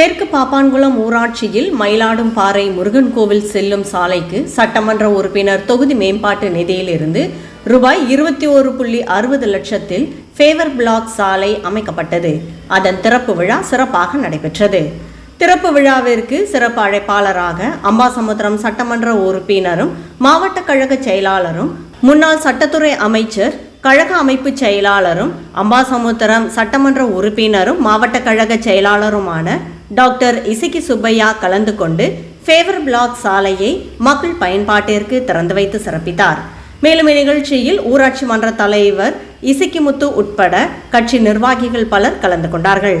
தெற்கு பாப்பான்குளம் ஊராட்சியில் மயிலாடும் பாறை முருகன் கோவில் செல்லும் சாலைக்கு சட்டமன்ற உறுப்பினர் தொகுதி மேம்பாட்டு நிதியிலிருந்து ரூபாய் இருபத்தி ஒரு புள்ளி அறுபது லட்சத்தில் ஃபேவர் பிளாக் சாலை அமைக்கப்பட்டது. அதன் திறப்பு விழா சிறப்பாக நடைபெற்றது. திறப்பு விழாவிற்கு சிறப்பு அழைப்பாளராக அம்பாசமுத்திரம் சட்டமன்ற உறுப்பினரும் மாவட்ட கழக செயலாளரும் முன்னாள் சட்டத்துறை அமைச்சர் கழக அமைப்பு செயலாளரும் அம்பாசமுத்திரம் சட்டமன்ற உறுப்பினரும் மாவட்ட கழக செயலாளருமான டாக்டர் இசக்கி சுப்பையா கலந்து கொண்டு ஃபேவர் பிளாக் சாலையை மக்கள் பயன்பாட்டிற்கு திறந்து வைத்து சிறப்பித்தார். மேலும் இந்நிகழ்ச்சியில் ஊராட்சி மன்ற தலைவர் இசக்கிமுத்து உட்பட கட்சி நிர்வாகிகள் பலர் கலந்து கொண்டார்கள்.